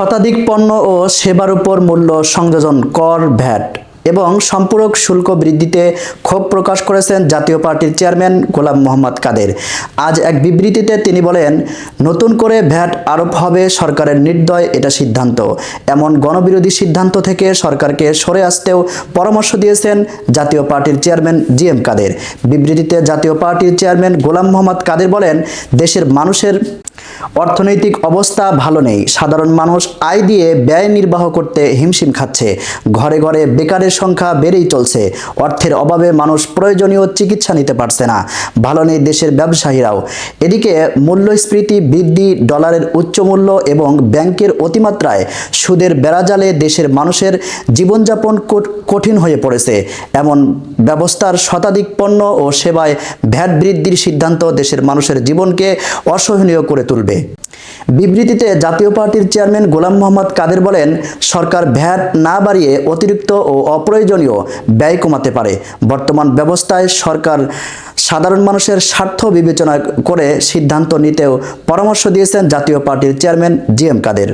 শতাধিক পণ্য ও সেবার উপর মূল্য সংযোজন কর ভ্যাট এবং সম্পূরক শুল্ক বৃদ্ধিতে ক্ষোভ প্রকাশ করেছেন জাতীয় পার্টির চেয়ারম্যান গোলাম মোহাম্মদ কাদের। আজ এক বিবৃতিতে তিনি বলেন, নতুন করে ভ্যাট আরোপ হবে সরকারের নির্দয়, এটা সিদ্ধান্ত। এমন গণবিরোধী সিদ্ধান্ত থেকে সরকারকে সরে আসতেও পরামর্শ দিয়েছেন জাতীয় পার্টির চেয়ারম্যান জি এম কাদের। বিবৃতিতে জাতীয় পার্টির চেয়ারম্যান গোলাম মোহাম্মদ কাদের বলেন, দেশের মানুষের অর্থনৈতিক অবস্থা ভালো নেই। সাধারণ মানুষ আয় দিয়ে ব্যয় নির্বাহ করতে হিমশিম খাচ্ছে। ঘরে ঘরে বেকারের সংখ্যা বেড়েই চলছে। অর্থের অভাবে মানুষ প্রয়োজনীয় চিকিৎসা নিতে পারছে না। ভালো নেই দেশের ব্যবসায়ীরাও। এদিকে মূল্যস্ফীতি বৃদ্ধি, ডলারের উচ্চ মূল্য এবং ব্যাংকের অতিমাত্রায় সুদের বেড়াজালে দেশের মানুষের জীবনযাপন কঠ- কঠিন হয়ে পড়েছে। এমন ব্যবস্থার শতাধিক পণ্য ও সেবায় ভ্যাট বৃদ্ধির সিদ্ধান্ত দেশের মানুষের জীবনকে অসহনীয় করে তুলবে। বিবৃতিতে জাতীয় পার্টির চেয়ারম্যান গোলাম মোহাম্মদ কাদের বলেন, সরকার ভ্যাট না বাড়িয়ে অতিরিক্ত ও অপ্রয়োজনীয় ব্যয় কমাতে পারে। বর্তমান ব্যবস্থায় সরকার সাধারণ মানুষের স্বার্থ বিবেচনা করে সিদ্ধান্ত নিতেও পরামর্শ দিয়েছেন জাতীয় পার্টির চেয়ারম্যান জি এম কাদের।